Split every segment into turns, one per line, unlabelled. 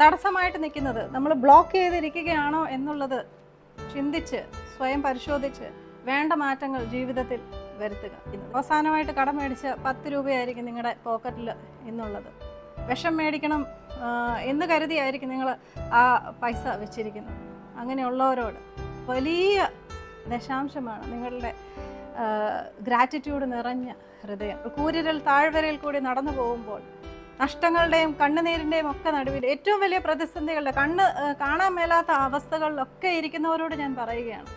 തടസ്സമായിട്ട് നിൽക്കുന്നത്. നമ്മൾ ബ്ലോക്ക് ചെയ്തിരിക്കുകയാണോ എന്നുള്ളത് ചിന്തിച്ച് സ്വയം പരിശോധിച്ച് വേണ്ട മാറ്റങ്ങൾ ജീവിതത്തിൽ വരുത്തുക. അവസാനമായിട്ട് കടം മേടിച്ച പത്ത് രൂപയായിരിക്കും നിങ്ങളുടെ പോക്കറ്റിൽ ഇന്നുള്ളത്. വിഷം മേടിക്കണം എന്ന് കരുതിയായിരിക്കും നിങ്ങൾ ആ പൈസ വെച്ചിരിക്കുന്നത്. അങ്ങനെയുള്ളവരോട് വലിയ ദശാംശമാണ് നിങ്ങളുടെ ഗ്രാറ്റിറ്റ്യൂഡ് നിറഞ്ഞ ഹൃദയം. കൂരിരൽ താഴ്വരയിൽ കൂടി നടന്നു പോകുമ്പോൾ നഷ്ടങ്ങളുടെയും കണ്ണുനീരിന്റെയും ഒക്കെ നടുവിൽ ഏറ്റവും വലിയ പ്രതിസന്ധികളുടെ കണ്ണ് കാണാൻ മേലാത്ത അവസ്ഥകളിലൊക്കെ ഇരിക്കുന്നവരോട് ഞാൻ പറയുകയാണ്.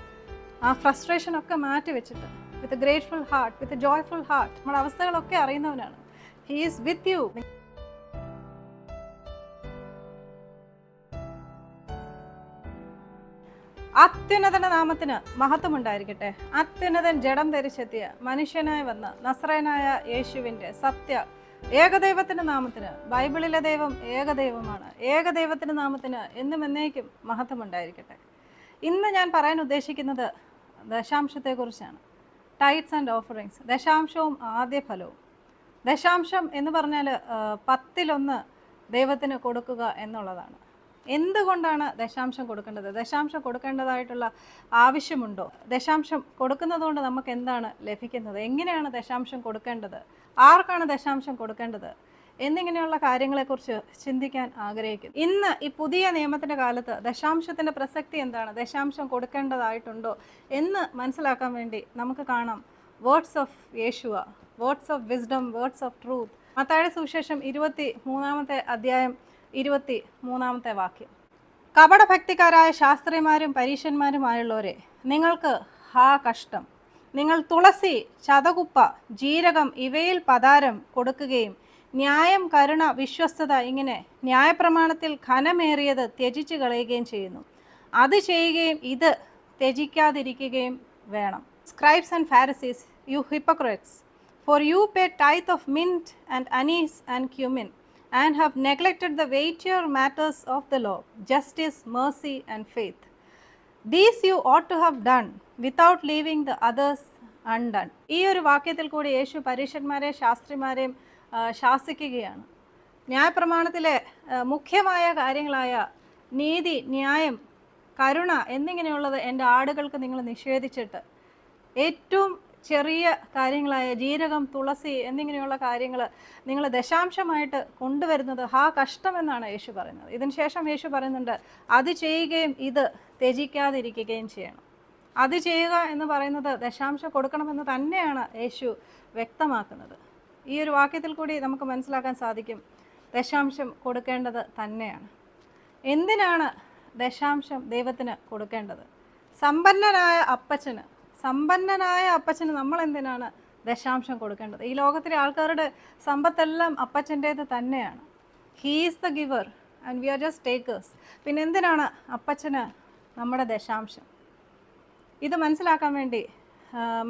ആ ഫ്രസ്ട്രേഷൻ ഒക്കെ മാറ്റി വെച്ചിട്ട് with grateful heart with joyful heart നമ്മുടെ അവസ്ഥകളൊക്കെ അറിയുന്നവനാണ്. ഹീ ഈസ് വിത്ത് യു അത്യുന്നതന്റെ നാമത്തിന് മഹത്വമുണ്ടായിരിക്കട്ടെ. അത്യുന്നതൻ ജഡം ധരിച്ചെത്തിയ മനുഷ്യനായി വന്ന നസ്രയനായ യേശുവിന്റെ സത്യ ഏകദൈവത്തിന്റെ നാമത്തിന് ബൈബിളിലെ ദൈവം ഏകദൈവമാണ്. ഏകദൈവത്തിന്റെ നാമത്തിന് എന്നും എന്നേക്കും മഹത്വമുണ്ടായിരിക്കട്ടെ. ഇന്ന് ഞാൻ പറയാൻ ഉദ്ദേശിക്കുന്നത് ദശാംശത്തെക്കുറിച്ചാണ്. ടൈറ്റ്സ് ആൻഡ് ഓഫറിങ്സ് ദശാംശവും ആദ്യ ഫലവും. ദശാംശം എന്ന് പറഞ്ഞാൽ പത്തിലൊന്ന് ദൈവത്തിന് കൊടുക്കുക എന്നുള്ളതാണ്. എന്തുകൊണ്ടാണ് ദശാംശം കൊടുക്കേണ്ടത്? ദശാംശം കൊടുക്കേണ്ടതായിട്ടുള്ള ആവശ്യമുണ്ടോ? ദശാംശം കൊടുക്കുന്നതുകൊണ്ട് നമുക്ക് എന്താണ് ലഭിക്കുന്നത്? എങ്ങനെയാണ് ദശാംശം കൊടുക്കേണ്ടത്? ആർക്കാണ് ദശാംശം കൊടുക്കേണ്ടത്? എന്നിങ്ങനെയുള്ള കാര്യങ്ങളെക്കുറിച്ച് ചിന്തിക്കാൻ ആഗ്രഹിക്കുന്നു. ഇന്ന് ഈ പുതിയ നിയമത്തിന്റെ കാലത്ത് ദശാംശത്തിന്റെ പ്രസക്തി എന്താണ്? ദശാംശം കൊടുക്കേണ്ടതായിട്ടുണ്ടോ എന്ന് മനസ്സിലാക്കാൻ വേണ്ടി നമുക്ക് കാണാം. Words of Yeshua words of wisdom words of truth മത്തായ സുവിശേഷം ഇരുപത്തി മൂന്നാമത്തെ അധ്യായം ഇരുപത്തി മൂന്നാമത്തെ വാക്യം. കപടഭക്തിക്കാരായ ശാസ്ത്രിമാരും പരീക്ഷന്മാരുമായുള്ളവരെ നിങ്ങൾക്ക് ഹാ കഷ്ടം. നിങ്ങൾ തുളസി ചതകുപ്പ ജീരകം ഇവയിൽ പതാരം കൊടുക്കുകയും ന്യായം കരുണ വിശ്വസ്തത ഇങ്ങനെ ന്യായപ്രമാണത്തിൽ ഘനമേറിയത് ത്യജിച്ച് കളയുകയും ചെയ്യുന്നു. അത് ചെയ്യുകയും ഇത് ത്യജിക്കാതിരിക്കുകയും വേണം. Scribes and Pharisees you hypocrites for you pay tithe of mint and anise and cumin and have neglected the weight your matters of the law justice mercy and faith. These you ought to have done without leaving the others undone ഈ ഒരു വാക്യത്തിൽ കൂടി യേശു പരീക്ഷന്മാരെ ശാസ്ത്രിമാരെയും ശാസിക്കുകയാണ്. ന്യായപ്രമാണത്തിലെ മുഖ്യമായ കാര്യങ്ങളായ നീതി ന്യായം കരുണ എന്നിങ്ങനെയുള്ളത് എന്റെ ആടുകൾക്ക് നിങ്ങൾ നിഷേധിച്ചിട്ട് ഏറ്റവും ചെറിയ കാര്യങ്ങളായ ജീരകം തുളസി എന്നിങ്ങനെയുള്ള കാര്യങ്ങൾ നിങ്ങൾ ദശാംശമായിട്ട് കൊണ്ടുവരുന്നത് ഹാ കഷ്ടമെന്നാണ് യേശു പറയുന്നത്. ഇതിന് ശേഷം യേശു പറയുന്നുണ്ട് അത് ചെയ്യുകയും ഇത് ത്യജിക്കാതിരിക്കുകയും ചെയ്യണം. അത് ചെയ്യുക എന്ന് പറയുന്നത് ദശാംശം കൊടുക്കണമെന്ന് തന്നെയാണ് യേശു വ്യക്തമാക്കുന്നത്. ഈ ഒരു വാക്യത്തിൽ കൂടി നമുക്ക് മനസ്സിലാക്കാൻ സാധിക്കും ദശാംശം കൊടുക്കേണ്ടത് തന്നെയാണ്. എന്തിനാണ് ദശാംശം ദൈവത്തിന് കൊടുക്കേണ്ടത്? സമ്പന്നനായ അപ്പച്ചന് സമ്പന്നനായ അപ്പച്ചന് നമ്മൾ എന്തിനാണ് ദശാംശം കൊടുക്കേണ്ടത്? ഈ ലോകത്തിലെ ആൾക്കാരുടെ സമ്പത്തെല്ലാം അപ്പച്ചന്റേത് തന്നെയാണ്. He's the giver and we are just takers പിന്നെ എന്തിനാണ് അപ്പച്ചന് നമ്മുടെ ദശാംശം? ഇത് മനസ്സിലാക്കാൻ വേണ്ടി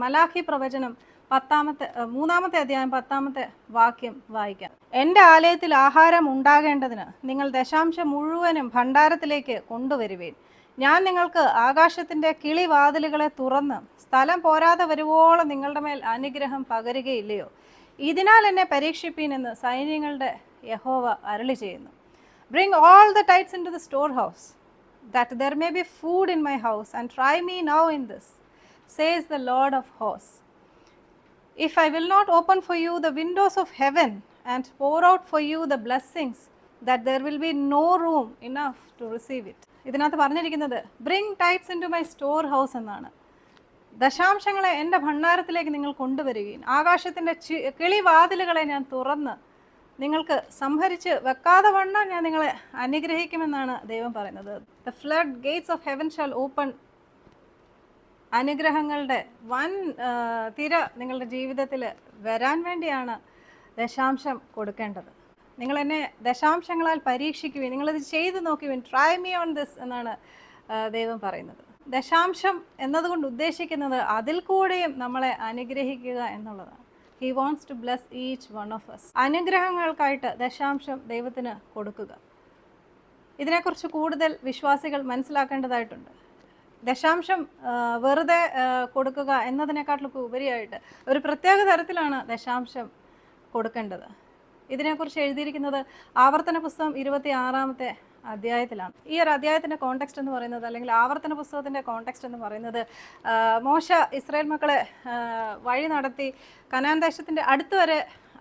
മലാഖി പ്രവചനം പത്താമത്തെ മൂന്നാമത്തെ അധ്യായം പത്താമത്തെ വാക്യം വായിക്കാം. എന്റെ ആലയത്തിൽ ആഹാരം ഉണ്ടാകേണ്ടതിന് നിങ്ങൾ ദശാംശം മുഴുവനും ഭണ്ഡാരത്തിലേക്ക് കൊണ്ടുവരുവേൻ. ഞാൻ നിങ്ങൾക്ക് ആകാശത്തിൻ്റെ കിളിവാതിലുകളെ തുറന്ന് സ്ഥലം പോരാതെ വരുവോളം നിങ്ങളുടെ മേൽ അനുഗ്രഹം പകരുകയില്ലയോ ഇതിനാൽ എന്നെ പരീക്ഷിപ്പീൻ എന്ന് സൈന്യങ്ങളുടെ യഹോവ അരളി ചെയ്യുന്നു bring all the tithes into the storehouse that there may be food in my house, and try me now in this, says the Lord of hosts. If I will not open for you the windows of heaven and pour out for you the blessings, that there will be no room enough to receive it. ഇതിനകത്ത് പറഞ്ഞിരിക്കുന്നത് bring tithes in to my store house എന്നാണ്. ദശാംശങ്ങളെ എന്റെ ഭണ്ണാരത്തിലേക്ക് നിങ്ങൾ കൊണ്ടുവരികയും ആകാശത്തിന്റെ കിളിവാതിലുകളെ ഞാൻ തുറന്ന് നിങ്ങൾക്ക് സംഭരിച്ച് വെക്കാതെ വണ്ണം ഞാൻ നിങ്ങളെ അനുഗ്രഹിക്കുമെന്നാണ് ദൈവം പറയുന്നത്. The flood gates of heaven shall open അനുഗ്രഹങ്ങളുടെ വൻ തിര നിങ്ങളുടെ ജീവിതത്തിൽ വരാൻ വേണ്ടിയാണ് ദശാംശം കൊടുക്കേണ്ടത്. നിങ്ങൾ എന്നെ ദശാംശങ്ങളാൽ പരീക്ഷിക്കുവിൻ നിങ്ങളിത് ചെയ്തു നോക്കുവിൻ. ട്രൈ മീ ഓൺ ദിസ് എന്നാണ് ദൈവം പറയുന്നത്. ദശാംശം എന്നതുകൊണ്ട് ഉദ്ദേശിക്കുന്നത് അതിൽ കൂടെയും നമ്മളെ അനുഗ്രഹിക്കുക എന്നുള്ളതാണ്. He wants to bless each one of us. അനുഗ്രഹങ്ങൾക്കായിട്ട് ദശാംശം ദൈവത്തിന് കൊടുക്കുക. ഇതിനെക്കുറിച്ച് കൂടുതൽ വിശ്വാസികൾ മനസ്സിലാക്കേണ്ടതായിട്ടുണ്ട്. ദശാംശം വെറുതെ കൊടുക്കുക എന്നതിനെക്കാട്ടിലൊക്കെ ഉപരിയായിട്ട് ഒരു പ്രത്യേക തരത്തിലാണ് ദശാംശം കൊടുക്കേണ്ടത്. ഇതിനെക്കുറിച്ച് എഴുതിയിരിക്കുന്നത് ആവർത്തന പുസ്തകം ഇരുപത്തി ആറാമത്തെ അധ്യായത്തിലാണ്. ഈ ഒരു അധ്യായത്തിന്റെ കോണ്ടെക്സ്റ്റ് എന്ന് പറയുന്നത് അല്ലെങ്കിൽ ആവർത്തന പുസ്തകത്തിന്റെ കോണ്ടെക്സ്റ്റ് എന്ന് പറയുന്നത് മോശ ഇസ്രായേൽ മക്കളെ വഴി നടത്തി കനാൻ ദേശത്തിന്റെ അടുത്ത് വരെ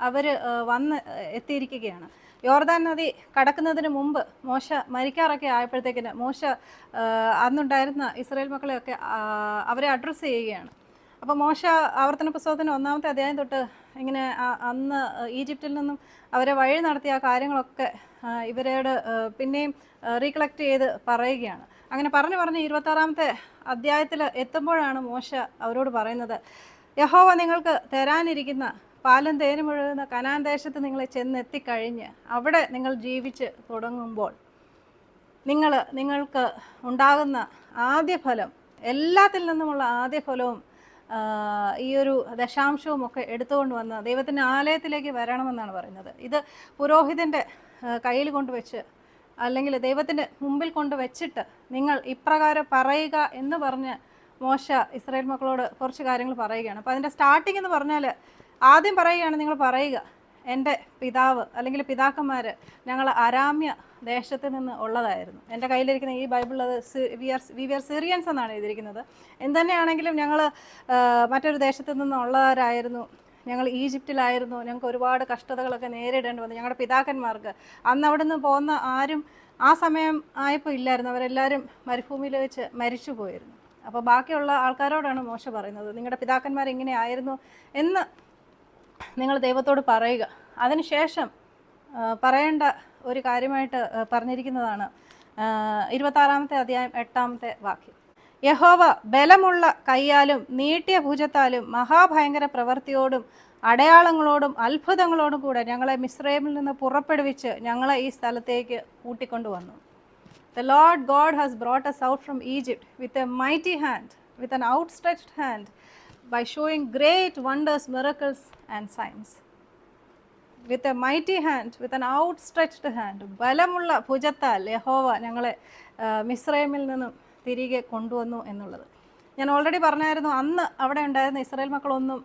അവർ വന്ന് എത്തിയിരിക്കുകയാണ്. യോർദാൻ നദി കടക്കുന്നതിന് മുമ്പ് മോശ മരിക്കാറൊക്കെ ആയപ്പോഴത്തേക്കിന് മോശ അന്നുണ്ടായിരുന്ന ഇസ്രായേൽ മക്കളെയൊക്കെ അവരെ അഡ്രസ്സ് ചെയ്യുകയാണ്. അപ്പോൾ മോശ ആവർത്തന പുസ്തകത്തിന്റെ ഒന്നാമത്തെ അധ്യായം തൊട്ട് ഇങ്ങനെ അന്ന് ഈജിപ്തിൽ നിന്നും അവരെ വഴി നടത്തിയ ആ കാര്യങ്ങളൊക്കെ ഇവരോട് പിന്നെയും റീകളക്ട് ചെയ്ത് പറയുകയാണ്. അങ്ങനെ പറഞ്ഞു പറഞ്ഞ് ഇരുപത്താറാമത്തെ അധ്യായത്തിൽ എത്തുമ്പോഴാണ് മോശ അവരോട് പറയുന്നത് യഹോവ നിങ്ങൾക്ക് തരാനിരിക്കുന്ന പാലും തേനും ഒഴുകുന്ന കനാൻ ദേശത്ത് നിങ്ങൾ ചെന്നെത്തിക്കഴിഞ്ഞ് അവിടെ നിങ്ങൾ ജീവിച്ച് തുടങ്ങുമ്പോൾ നിങ്ങൾ നിങ്ങൾക്ക് ഉണ്ടാകുന്ന ആദ്യ ഫലം എല്ലാത്തിൽ നിന്നുമുള്ള ആദ്യ ഫലവും ഈ ഒരു ദശാംശവും ഒക്കെ എടുത്തുകൊണ്ട് വന്ന് ദൈവത്തിന്റെ ആലയത്തിലേക്ക് വരണമെന്നാണ് പറയുന്നത്. ഇത് പുരോഹിതന്റെ കയ്യിൽ കൊണ്ടുവച്ച് അല്ലെങ്കിൽ ദൈവത്തിന്റെ മുമ്പിൽ കൊണ്ട് വെച്ചിട്ട് നിങ്ങൾ ഇപ്രകാരം പറയുക എന്ന് പറഞ്ഞ് മോശ ഇസ്രായേൽ മക്കളോട് കുറച്ച് കാര്യങ്ങൾ പറയുകയാണ്. അപ്പോൾ അതിന്റെ സ്റ്റാർട്ടിംഗ് എന്ന് പറഞ്ഞാൽ ആദ്യം പറയുകയാണ് നിങ്ങൾ പറയുക. എന്റെ പിതാവ് അല്ലെങ്കിൽ പിതാക്കന്മാർ ഞങ്ങൾ അരാമ്യ ദേശത്ത് നിന്ന് ഉള്ളതായിരുന്നു. എന്റെ കയ്യിലിരിക്കുന്ന ഈ ബൈബിൾ അത് വി ആർ ആർ സിറിയൻസ് എന്നാണ് എഴുതിയിരിക്കുന്നത്. എന്തുതന്നെയാണെങ്കിലും ഞങ്ങൾ മറ്റൊരു ദേശത്ത് നിന്നുള്ളവരായിരുന്നു ഞങ്ങൾ ഈജിപ്തിലായിരുന്നു. ഞങ്ങൾക്ക് ഒരുപാട് കഷ്ടതകളൊക്കെ നേരിടേണ്ടി വന്നു. ഞങ്ങളുടെ പിതാക്കന്മാർക്ക് അന്ന് അവിടെ നിന്ന് പോകുന്ന ആരും ആ സമയം ആയപ്പോൾ ഇല്ലായിരുന്നു. അവരെല്ലാവരും മരുഭൂമിയിൽ വെച്ച് മരിച്ചു പോയിരുന്നു. അപ്പോൾ ബാക്കിയുള്ള ആൾക്കാരോടാണ് മോശ പറയുന്നത്. നിങ്ങളുടെ പിതാക്കന്മാർ ഇങ്ങനെ ആയിരുന്നു എന്ന് നിങ്ങൾ ദൈവത്തോട് പറയുക. അതിനുശേഷം പറയേണ്ട ഒരു കാര്യമായിട്ട് പറഞ്ഞിരിക്കുന്നതാണ് ഇരുപത്താറാമത്തെ അധ്യായം എട്ടാമത്തെ വാക്യം. യഹോവ ബലമുള്ള കൈയാലും നീട്ടിയ ഭുജത്താലും മഹാഭയങ്കര പ്രവൃത്തിയോടും അടയാളങ്ങളോടും അത്ഭുതങ്ങളോടും കൂടെ ഞങ്ങളെ മിശ്രയമിൽ നിന്ന് പുറപ്പെടുവിച്ച് ഞങ്ങളെ ഈ സ്ഥലത്തേക്ക് കൂട്ടിക്കൊണ്ടുവന്നു. Lord God has brought us out from Egypt with a mighty hand with an hand, by showing great wonders, miracles, and signs. With a mighty hand, with an outstretched hand ബലമുള്ള ഭുജത്താൽ യഹോവ ഞങ്ങളെ മിസ്രൈമിൽ നിന്നും തിരികെ കൊണ്ടുവന്നു എന്നുള്ളത് ഞാൻ ഓൾറെഡി പറഞ്ഞായിരുന്നു അന്ന് അവിടെ ഉണ്ടായിരുന്ന ഇസ്രായേൽ മക്കളൊന്നും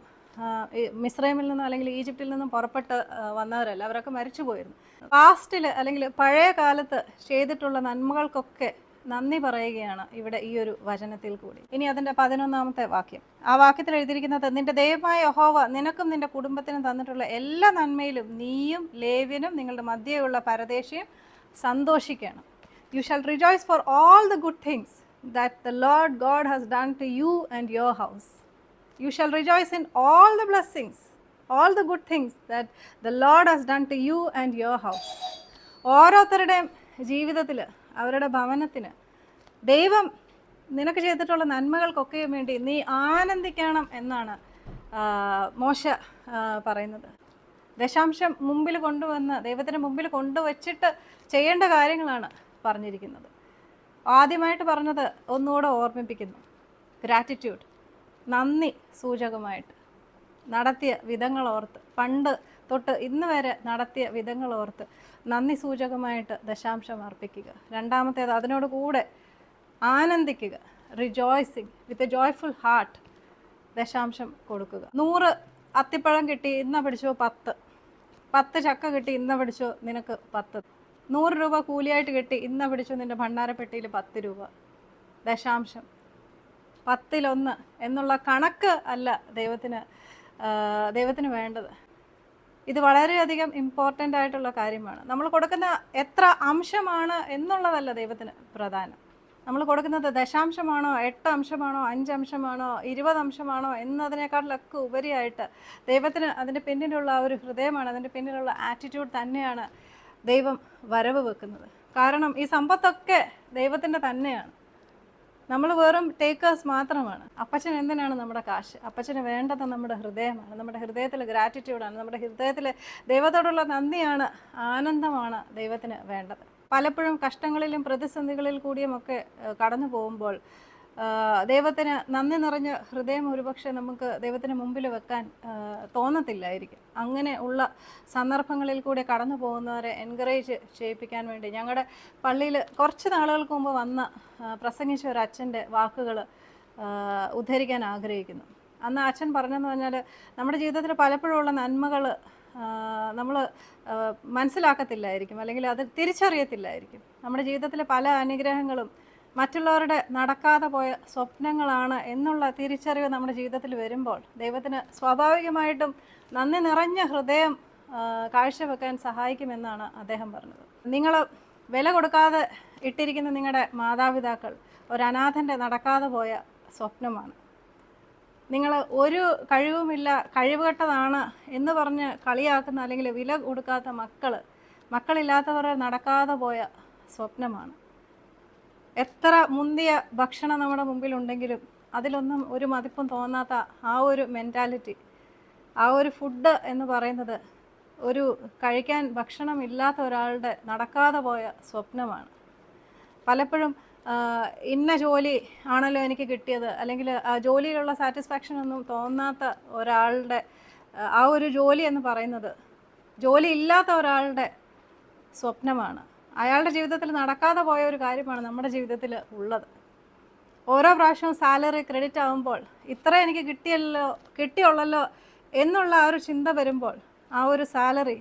മിസ്രൈമിൽ നിന്നും അല്ലെങ്കിൽ ഈജിപ്തിൽ നിന്നും പുറപ്പെട്ട് വന്നവരല്ല അവരൊക്കെ മരിച്ചു പോയിരുന്നു പാസ്റ്റിൽ അല്ലെങ്കിൽ പഴയ കാലത്ത് ചെയ്തിട്ടുള്ള നന്മകൾക്കൊക്കെ നന്ദി പറയുകയാണ് ഇവിടെ ഈ ഒരു വചനത്തിൽ കൂടി. ഇനി അതിന്റെ പതിനൊന്നാമത്തെ വാക്യം. ആ വാക്യത്തിൽ എഴുതിയിരിക്കുന്നത് നിന്റെ ദൈവമായ യഹോവ നിനക്കും നിന്റെ കുടുംബത്തിനും തന്നിട്ടുള്ള എല്ലാ നന്മയിലും നീയും ലേവ്യനും നിങ്ങളുടെ മധ്യയുള്ള പരദേശിയും സന്തോഷിക്കണം. You shall rejoice for all the good things that the Lord God has done to you and your house you shall rejoice in all the blessings all the good things that the Lord has done to you and your house ഓരോരുത്തരുടെയും ജീവിതത്തിൽ അവരുടെ ഭവനത്തിന്. ദൈവം നിനക്ക് ചെയ്തിട്ടുള്ള നന്മകൾക്കൊക്കെ വേണ്ടി നീ ആനന്ദിക്കണം എന്നാണ് മോശ പറയുന്നത്. ദശാംശം മുമ്പിൽ കൊണ്ടുവന്ന് ദൈവത്തിന് മുമ്പിൽ കൊണ്ടുവച്ചിട്ട് ചെയ്യേണ്ട കാര്യങ്ങളാണ് പറഞ്ഞിരിക്കുന്നത്. ആദ്യമായിട്ട് പറഞ്ഞത് ഒന്നുകൂടെ ഓർമ്മിപ്പിക്കുന്നു. ഗ്രാറ്റിറ്റ്യൂഡ് നന്ദി സൂചകമായിട്ട്. നടത്തിയ വിധങ്ങളോർത്ത്. പണ്ട് തൊട്ട് ഇന്ന് വരെ നടത്തിയ വിധങ്ങൾ ഓർത്ത് നന്ദി സൂചകമായിട്ട് ദശാംശം അർപ്പിക്കുക. രണ്ടാമത്തേത് അതിനോട് കൂടെ ആനന്ദിക്കുക. Rejoicing with a joyful heart ദശാംശം കൊടുക്കുക. നൂറ് അത്തിപ്പഴം കിട്ടി ഇന്ന പിടിച്ചോ പത്ത്. പത്ത് ചക്ക കിട്ടി ഇന്ന പിടിച്ചോ നിനക്ക് പത്ത്. നൂറ് രൂപ കൂലിയായിട്ട് കിട്ടി ഇന്ന പിടിച്ചോ നിന്റെ ഭണ്ഡാരപ്പെട്ടിയിൽ പത്ത് രൂപ. ദശാംശം. പത്തിലൊന്ന് എന്നുള്ള കണക്ക് അല്ല ദൈവത്തിന് ദൈവത്തിന് വേണ്ടത്. ഇത് വളരെയധികം ഇമ്പോർട്ടന്റ് ആയിട്ടുള്ള കാര്യമാണ്. നമ്മൾ കൊടുക്കുന്ന എത്ര അംശമാണ് എന്നുള്ളതല്ല ദൈവത്തിന് പ്രധാനം. നമ്മൾ കൊടുക്കുന്നത് ദശാംശമാണോ എട്ട് അംശമാണോ അഞ്ച് അംശമാണോ ഇരുപത് അംശമാണോ എന്നതിനേക്കാളിലൊക്കെ ഉപരിയായിട്ട് ദൈവത്തിന് അതിന്റെ പിന്നിലുള്ള ഒരു ഹൃദയമാണ് അതിന്റെ പിന്നിലുള്ള ആറ്റിറ്റ്യൂഡ് തന്നെയാണ് ദൈവം വരവ് വെക്കുന്നത്. കാരണം ഈ സമ്പത്തൊക്കെ ദൈവത്തിന്റെ തന്നെയാണ്. നമ്മൾ വെറും ടേക്കേഴ്സ് മാത്രമാണ്. അപ്പച്ചൻ എന്തിനാണ് നമ്മുടെ കാശ്? അപ്പച്ചന് വേണ്ടത് നമ്മുടെ ഹൃദയമാണ്. നമ്മുടെ ഹൃദയത്തിൽ ഗ്രാറ്റിറ്റ്യൂഡാണ് നമ്മുടെ ഹൃദയത്തിൽ ദൈവത്തോടുള്ള നന്ദിയാണ് ആനന്ദമാണ് ദൈവത്തിന് വേണ്ടത്. പലപ്പോഴും കഷ്ടങ്ങളിലും പ്രതിസന്ധികളിൽ കൂടിയുമൊക്കെ കടന്നു പോകുമ്പോൾ ദൈവത്തിന് നന്ദി നിറഞ്ഞ ഹൃദയം ഒരുപക്ഷെ നമുക്ക് ദൈവത്തിന് മുമ്പിൽ വെക്കാൻ തോന്നത്തില്ലായിരിക്കും. അങ്ങനെ ഉള്ള സന്ദർഭങ്ങളിൽ കൂടെ കടന്നു പോകുന്നവരെ എൻകറേജ് ചെയ്യിപ്പിക്കാൻ വേണ്ടി ഞങ്ങളുടെ പള്ളിയിൽ കുറച്ച് നാളുകൾക്ക് മുമ്പ് വന്ന് പ്രസംഗിച്ച ഒരു അച്ഛന്റെ വാക്കുകൾ ഉദ്ധരിക്കാൻ ആഗ്രഹിക്കുന്നു. അന്ന് അച്ഛൻ പറഞ്ഞെന്ന് പറഞ്ഞാൽ നമ്മുടെ ജീവിതത്തിൽ പലപ്പോഴും ഉള്ള നന്മകൾ നമ്മൾ മനസ്സിലാക്കത്തില്ലായിരിക്കും. അല്ലെങ്കിൽ അത് തിരിച്ചറിയത്തില്ലായിരിക്കും. നമ്മുടെ ജീവിതത്തിലെ പല അനുഗ്രഹങ്ങളും മറ്റുള്ളവരുടെ നടക്കാതെ പോയ സ്വപ്നങ്ങളാണ് എന്നുള്ള തിരിച്ചറിവ് നമ്മുടെ ജീവിതത്തിൽ വരുമ്പോൾ ദൈവത്തിന് സ്വാഭാവികമായിട്ടും നന്ദി നിറഞ്ഞ ഹൃദയം കാഴ്ചവെക്കാൻ സഹായിക്കുമെന്നാണ് അദ്ദേഹം പറഞ്ഞത്. നിങ്ങൾ വില കൊടുക്കാതെ ഇട്ടിരിക്കുന്ന നിങ്ങളുടെ മാതാപിതാക്കൾ ഒരു നടക്കാതെ പോയ സ്വപ്നമാണ്. നിങ്ങൾ ഒരു കഴിവുമില്ല കഴിവുകെട്ടതാണ് എന്ന് പറഞ്ഞ് കളിയാക്കുന്ന അല്ലെങ്കിൽ വില കൊടുക്കാത്ത മക്കൾ മക്കളില്ലാത്തവർ നടക്കാതെ പോയ സ്വപ്നമാണ്. എത്ര മുന്തിയ ഭക്ഷണം നമ്മുടെ മുമ്പിൽ ഉണ്ടെങ്കിലും അതിലൊന്നും ഒരു മതിപ്പും തോന്നാത്ത ആ ഒരു മെന്റാലിറ്റി ആ ഒരു ഫുഡ് എന്ന് പറയുന്നത് ഒരു കഴിക്കാൻ ഭക്ഷണം ഇല്ലാത്ത ഒരാളുടെ നടക്കാതെ പോയ സ്വപ്നമാണ്. പലപ്പോഴും ഇന്ന ജോലി ആണല്ലോ എനിക്ക് കിട്ടിയത് അല്ലെങ്കിൽ ആ ജോലിയിലുള്ള സാറ്റിസ്ഫാക്ഷൻ ഒന്നും തോന്നാത്ത ഒരാളുടെ ആ ഒരു ജോലി എന്ന് പറയുന്നത് ജോലി ഇല്ലാത്ത ഒരാളുടെ സ്വപ്നമാണ്. അയാളുടെ ജീവിതത്തിൽ നടക്കാതെ പോയ ഒരു കാര്യമാണ് നമ്മുടെ ജീവിതത്തിൽ ഉള്ളത്. ഓരോ പ്രാവശ്യവും സാലറി ക്രെഡിറ്റ് ആകുമ്പോൾ ഇത്ര എനിക്ക് കിട്ടിയല്ലോ കിട്ടിയുള്ളല്ലോ എന്നുള്ള ആ ഒരു ചിന്ത വരുമ്പോൾ ആ ഒരു സാലറി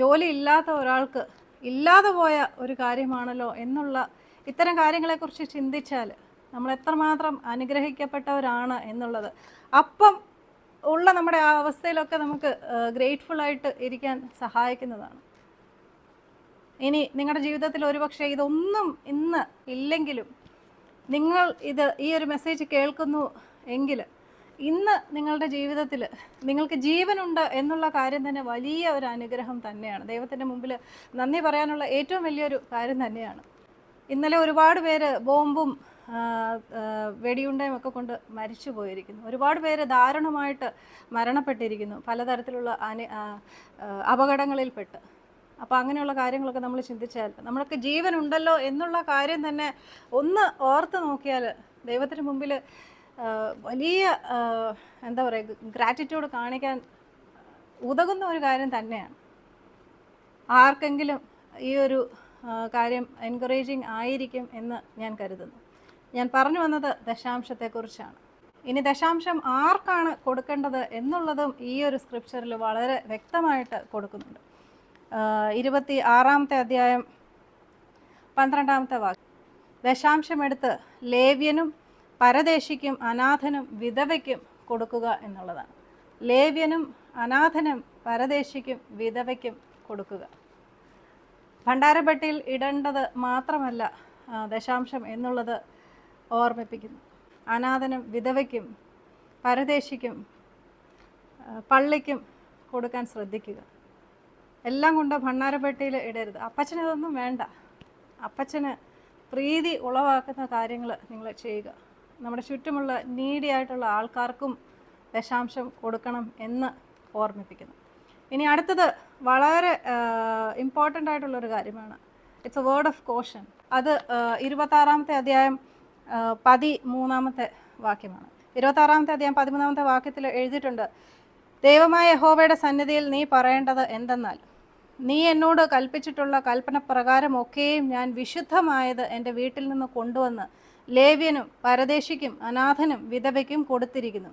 ജോലി ഇല്ലാത്ത ഒരാൾക്ക് ഇല്ലാതെ പോയ ഒരു കാര്യമാണല്ലോ എന്നുള്ള ഇത്തരം കാര്യങ്ങളെക്കുറിച്ച് ചിന്തിച്ചാൽ നമ്മൾ എത്രമാത്രം അനുഗ്രഹിക്കപ്പെട്ടവരാണ് എന്നുള്ളത്. അപ്പം ഉള്ള നമ്മുടെ ആ അവസ്ഥയിലൊക്കെ നമുക്ക് ഗ്രേറ്റ്ഫുൾ ആയിട്ട് ഇരിക്കാൻ സഹായിക്കുന്നതാണ്. ഇനി നിങ്ങളുടെ ജീവിതത്തിൽ ഒരുപക്ഷെ ഇതൊന്നും ഇന്ന് ഇല്ലെങ്കിലും നിങ്ങൾ ഇത് ഈ ഒരു മെസ്സേജ് കേൾക്കുന്നു എങ്കിൽ ഇന്ന് നിങ്ങളുടെ ജീവിതത്തിൽ നിങ്ങൾക്ക് ജീവനുണ്ട് എന്നുള്ള കാര്യം തന്നെ വലിയ ഒരു അനുഗ്രഹം തന്നെയാണ്. ദൈവത്തിന്റെ മുമ്പിൽ നന്ദി പറയാനുള്ള ഏറ്റവും വലിയൊരു കാര്യം തന്നെയാണ്. ഇന്നലെ ഒരുപാട് പേര് ബോംബും വെടിയുണ്ടയും ഒക്കെ കൊണ്ട് മരിച്ചു പോയിരിക്കുന്നു. ഒരുപാട് പേര് ദാരുണമായിട്ട് മരണപ്പെട്ടിരിക്കുന്നു. പലതരത്തിലുള്ള അപകടങ്ങളിൽപ്പെട്ട്. അപ്പോൾ അങ്ങനെയുള്ള കാര്യങ്ങളൊക്കെ നമ്മൾ ചിന്തിച്ചാൽ നമ്മൾക്ക് ജീവൻ ഉണ്ടല്ലോ എന്നുള്ള കാര്യം തന്നെ ഒന്ന് ഓർത്ത് നോക്കിയാൽ ദൈവത്തിന് മുമ്പിൽ വലിയ എന്താ പറയുക ഗ്രാറ്റിറ്റ്യൂഡ് കാണിക്കാൻ ഉതകുന്ന ഒരു കാര്യം തന്നെയാണ്. ആർക്കെങ്കിലും ഈ ഒരു കാര്യം എൻകറേജിങ് ആയിരിക്കും എന്ന് ഞാൻ കരുതുന്നു. ഞാൻ പറഞ്ഞു വന്നത് ദശാംശത്തെക്കുറിച്ചാണ്. ഇനി ദശാംശം ആർക്കാണ് കൊടുക്കേണ്ടത് എന്നുള്ളതും ഈ ഒരു സ്ക്രിപ്ചറിൽ വളരെ വ്യക്തമായിട്ട് കൊടുക്കുന്നുണ്ട്. ഇരുപത്തി ആറാമത്തെ അധ്യായം പന്ത്രണ്ടാമത്തെ വാക്ക് ദശാംശമെടുത്ത് ലേവ്യനും പരദേശിക്കും അനാഥനും വിധവയ്ക്കും കൊടുക്കുക എന്നുള്ളതാണ്. ലേവ്യനും അനാഥനും പരദേശിക്കും വിധവയ്ക്കും കൊടുക്കുക. ഭണ്ഡാരപ്പെട്ടിയിൽ ഇടേണ്ടത് മാത്രമല്ല ദശാംശം എന്നുള്ളത് ഓർമ്മിപ്പിക്കുന്നു. അനാഥനും വിധവയ്ക്കും പരദേശിക്കും പള്ളിക്കും കൊടുക്കാൻ ശ്രദ്ധിക്കുക. എല്ലാം കൊണ്ട് ഭണ്ണാരപ്പെട്ടിയിൽ ഇടരുത്. അപ്പച്ചന് ഇതൊന്നും വേണ്ട. അപ്പച്ചന് പ്രീതി ഉളവാക്കുന്ന കാര്യങ്ങൾ നിങ്ങൾ ചെയ്യുക. നമ്മുടെ ചുറ്റുമുള്ള നീഡിയായിട്ടുള്ള ആൾക്കാർക്കും ദശാംശം കൊടുക്കണം എന്ന് ഓർമ്മിപ്പിക്കുന്നു. ഇനി അടുത്തത് വളരെ ഇമ്പോർട്ടന്റ് ആയിട്ടുള്ളൊരു കാര്യമാണ്. It's a word of caution അത് ഇരുപത്താറാമത്തെ അധ്യായം പതിമൂന്നാമത്തെ വാക്യമാണ്. ഇരുപത്താറാമത്തെ അധ്യായം പതിമൂന്നാമത്തെ വാക്യത്തിൽ എഴുതിയിട്ടുണ്ട്. ദൈവമായ യഹോവയുടെ സന്നിധിയിൽ നീ പറയേണ്ടത് എന്തെന്നാൽ നീ എന്നോട് കൽപ്പിച്ചിട്ടുള്ള കൽപ്പന പ്രകാരമൊക്കെയും ഞാൻ വിശുദ്ധമായത് എന്റെ വീട്ടിൽ നിന്ന് കൊണ്ടുവന്ന് ലേവ്യനും പരദേശിക്കും അനാഥനും വിധവയ്ക്കും കൊടുത്തിരിക്കുന്നു.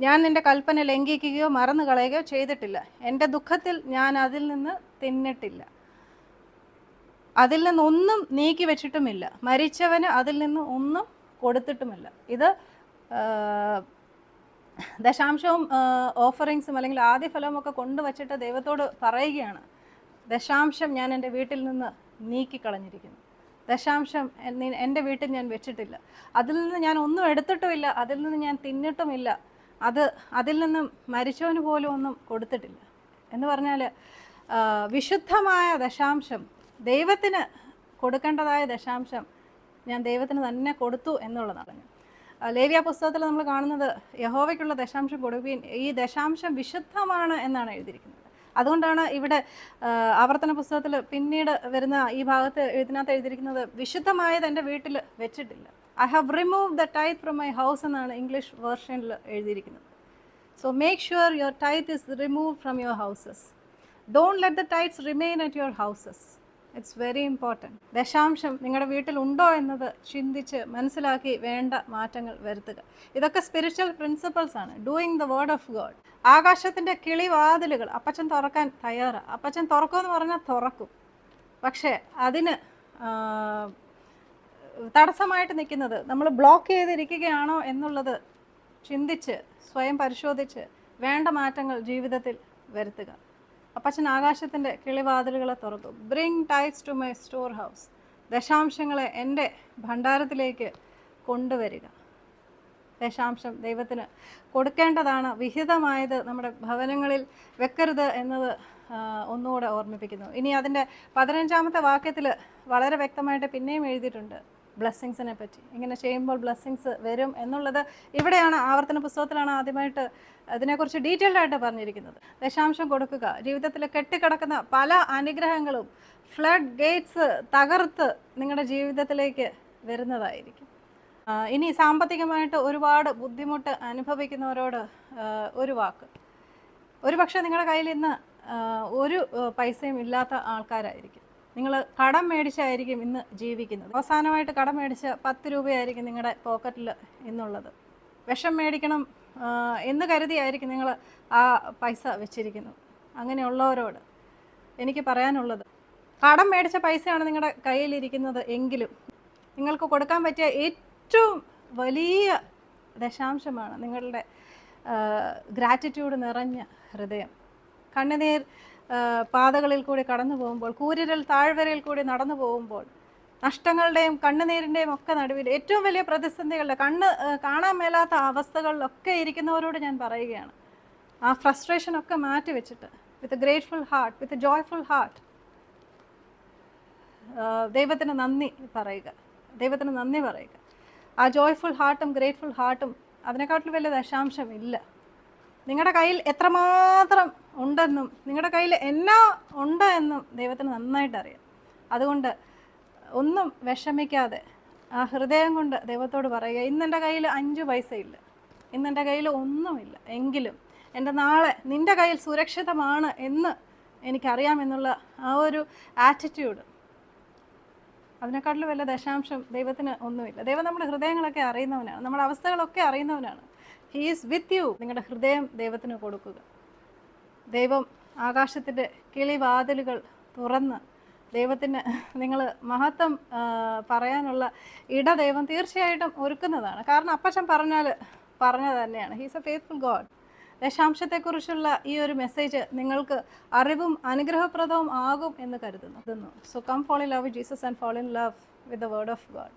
ഞാൻ നിന്റെ കൽപ്പന ലംഘിക്കുകയോ മറന്നു കളയുകയോ ചെയ്തിട്ടില്ല. എന്റെ ദുഃഖത്തിൽ ഞാൻ അതിൽ നിന്ന് തിന്നിട്ടില്ല. അതിൽ നിന്നൊന്നും നീക്കി വെച്ചിട്ടുമില്ല. മരിച്ചവന് അതിൽ നിന്ന് ഒന്നും കൊടുത്തിട്ടുമില്ല. ഇത് ദശാംശവും ഓഫറിങ്സും അല്ലെങ്കിൽ ആദ്യ ഫലവും ഒക്കെ കൊണ്ടുവച്ചിട്ട് ദൈവത്തോട് പറയുകയാണ്. ദശാംശം ഞാൻ എന്റെ വീട്ടിൽ നിന്ന് നീക്കിക്കളഞ്ഞിരിക്കുന്നു. ദശാംശം എന്റെ വീട്ടിൽ ഞാൻ വെച്ചിട്ടില്ല. അതിൽ നിന്ന് ഞാൻ ഒന്നും എടുത്തിട്ടുമില്ല. അതിൽ നിന്ന് ഞാൻ തിന്നിട്ടുമില്ല. അത് അതിൽ നിന്നും മരിച്ചവന് പോലും ഒന്നും കൊടുത്തിട്ടില്ല. എന്ന് പറഞ്ഞാൽ വിശുദ്ധമായ ദശാംശം ദൈവത്തിന് കൊടുക്കേണ്ടതായ ദശാംശം ഞാൻ ദൈവത്തിന് തന്നെ കൊടുത്തു എന്നുള്ളതാണ്. ലേവ്യ പുസ്തകത്തിൽ നമ്മൾ കാണുന്നത് യഹോവയ്ക്കുള്ള ദശാംശം കൊടുക്കുകയും ഈ ദശാംശം വിശുദ്ധമാണ് എന്നാണ് എഴുതിയിരിക്കുന്നത്. അതുകൊണ്ടാണ് ഇവിടെ ആവർത്തന പുസ്തകത്തിൽ പിന്നീട് വരുന്ന ഈ ഭാഗത്ത് ഇതിനകത്ത് എഴുതിയിരിക്കുന്നത് വിശുദ്ധമായത് എന്റെ വീട്ടിൽ വെച്ചിട്ടില്ല. I have remove the tithe from my house എന്നാണ് ഇംഗ്ലീഷ് വേർഷനിൽ എഴുതിയിരിക്കുന്നത്. So make sure your tithe is remove from your houses don't let the tithes remain at your houses it's very important ദശാംശം നിങ്ങളുടെ വീട്ടിൽ ഉണ്ടോ എന്നത് ചിന്തിച്ച് മനസ്സിലാക്കി വേണ്ട മാറ്റങ്ങൾ വരുത്തുക. ഇതൊക്കെ സ്പിരിച്വൽ പ്രിൻസിപ്പൾസ് ആണ്. Doing the word of God ആകാശത്തിന്റെ കിളിവാതിലുകൾ അപ്പച്ചൻ തുറക്കാൻ തയ്യാറാണ് അപ്പച്ചൻ തുറക്കുമെന്ന് പറഞ്ഞാൽ തുറക്കും. പക്ഷേ അതിന് തടസ്സമായിട്ട് നിൽക്കുന്നത് നമ്മൾ ബ്ലോക്ക് ചെയ്തിരിക്കുകയാണോ എന്നുള്ളത് ചിന്തിച്ച് സ്വയം പരിശോധിച്ച് വേണ്ട മാറ്റങ്ങൾ ജീവിതത്തിൽ വരുത്തുക. അപ്പച്ചൻ ആകാശത്തിന്റെ കിളിവാതിലുകളെ തുറന്നു. Bring tithes to my store house ദശാംശങ്ങളെ എന്റെ ഭണ്ഡാരത്തിലേക്ക് കൊണ്ടുവരിക. ദശാംശം ദൈവത്തിന് കൊടുക്കേണ്ടതാണ്. വിഹിതമായത് നമ്മുടെ ഭവനങ്ങളിൽ വെക്കരുത് എന്നത് ഒന്നുകൂടെ ഓർമ്മിപ്പിക്കുന്നു. ഇനി അതിന്റെ പതിനഞ്ചാമത്തെ വാക്യത്തിൽ വളരെ വ്യക്തമായിട്ട് പിന്നെയും എഴുതിയിട്ടുണ്ട്. ബ്ലെസ്സിങ്സിനെ പറ്റി. ഇങ്ങനെ ചെയ്യുമ്പോൾ ബ്ലെസ്സിങ്സ് വരും എന്നുള്ളത് ഇവിടെയാണ് ആവർത്തന പുസ്തകത്തിലാണ് ആദ്യമായിട്ട് അതിനെക്കുറിച്ച് ഡീറ്റെയിൽഡ് ആയിട്ട് പറഞ്ഞിരിക്കുന്നത്. ദശാംശം കൊടുക്കുക. ജീവിതത്തിൽ കെട്ടിക്കിടക്കുന്ന പല അനുഗ്രഹങ്ങളും ഫ്ലഡ് ഗേറ്റ്സ് തകർത്ത് നിങ്ങളുടെ ജീവിതത്തിലേക്ക് വരുന്നതായിരിക്കും. ഇനി സാമ്പത്തികമായിട്ട് ഒരുപാട് ബുദ്ധിമുട്ട് അനുഭവിക്കുന്നവരോട് ഒരു വാക്ക്. ഒരു പക്ഷേ നിങ്ങളുടെ കയ്യിൽ ഇന്ന് ഒരു പൈസയും ഇല്ലാത്ത ആൾക്കാരായിരിക്കും. നിങ്ങൾ കടം മേടിച്ചായിരിക്കും ഇന്ന് ജീവിക്കുന്നത്. അവസാനമായിട്ട് കടം മേടിച്ച് പത്ത് രൂപയായിരിക്കും നിങ്ങളുടെ പോക്കറ്റിൽ ഇന്നുള്ളത്. വിഷം മേടിക്കണം എന്ന് കരുതിയായിരിക്കും നിങ്ങൾ ആ പൈസ വെച്ചിരിക്കുന്നത് അങ്ങനെയുള്ളവരോട് എനിക്ക് പറയാനുള്ളത് കടം മേടിച്ച പൈസയാണ് നിങ്ങളുടെ കയ്യിലിരിക്കുന്നത് എങ്കിലും നിങ്ങൾക്ക് കൊടുക്കാൻ പറ്റിയ ഏറ്റവും വലിയ ദശാംശമാണ് നിങ്ങളുടെ ഗ്രാറ്റിറ്റ്യൂഡ് നിറഞ്ഞ ഹൃദയം. കണ്ണുനീർ പാതകളിൽ കൂടി കടന്നു പോകുമ്പോൾ കൂരിരൽ താഴ്വരയിൽ കൂടി നടന്നു പോകുമ്പോൾ നഷ്ടങ്ങളുടെയും കണ്ണുനീരിന്റെയും ഒക്കെ നടുവിൽ ഏറ്റവും വലിയ പ്രതിസന്ധികളുടെ കണ്ണ് കാണാൻ മേലാത്ത അവസ്ഥകളിലൊക്കെ ഇരിക്കുന്നവരോട് ഞാൻ പറയുകയാണ്. ആ ഫ്രസ്ട്രേഷൻ ഒക്കെ മാറ്റി വെച്ചിട്ട് with grateful heart with joyful heart ദൈവത്തിന് നന്ദി പറയുക. ദൈവത്തിന് നന്ദി പറയുക. ആ ജോയ്ഫുൾ ഹാർട്ടും ഗ്രേറ്റ്ഫുൾ ഹാർട്ടും അതിനെക്കാട്ടിലും വലിയ ദശാംശം ഇല്ല നിങ്ങളുടെ കയ്യിൽ എത്രമാത്രം ഉണ്ടെന്നും നിങ്ങളുടെ കയ്യിൽ എന്നാ ഉണ്ട് എന്നും ദൈവത്തിന് നന്നായിട്ട് അറിയാം. അതുകൊണ്ട് ഒന്നും വിഷമിക്കാതെ ആ ഹൃദയം കൊണ്ട് ദൈവത്തോട് പറയുക ഇന്നെന്റെ കയ്യിൽ അഞ്ച് പൈസ ഇല്ല ഇന്നെന്റെ കയ്യിൽ ഒന്നുമില്ല എങ്കിലും എന്റെ നാളെ നിന്റെ കയ്യിൽ സുരക്ഷിതമാണ് എന്ന് എനിക്കറിയാമെന്നുള്ള ആ ഒരു ആറ്റിറ്റ്യൂഡ് അതിനെക്കാട്ടിലും വല്ല ദശാംശം ദൈവത്തിന് ഒന്നുമില്ല. ദൈവം നമ്മുടെ ഹൃദയങ്ങളൊക്കെ അറിയുന്നവനാണ് നമ്മുടെ അവസ്ഥകളൊക്കെ അറിയുന്നവനാണ്. ഹീ ഈസ് വിത്ത് യു നിങ്ങളുടെ ഹൃദയം ദൈവത്തിന് കൊടുക്കുക. ദൈവം ആകാശത്തിന്റെ കിളിവാതിലുകൾ തുറന്ന് ദൈവത്തിന് നിങ്ങൾ മഹത്വം പറയാനുള്ള ഇട ദൈവം തീർച്ചയായിട്ടും ഒരുക്കുന്നതാണ്. കാരണം അപ്പച്ചൻ പറഞ്ഞാൽ പറഞ്ഞത് തന്നെയാണ്. ഹീസ് എ ഫെയ്ത്ത്ഫുൾ ഗോഡ് ദശാംശത്തെക്കുറിച്ചുള്ള ഈ ഒരു മെസ്സേജ് നിങ്ങൾക്ക് അറിവും അനുഗ്രഹപ്രദവും ആകും എന്ന് കരുതുന്നു. So come fall in love Jesus and fall in love with the word of God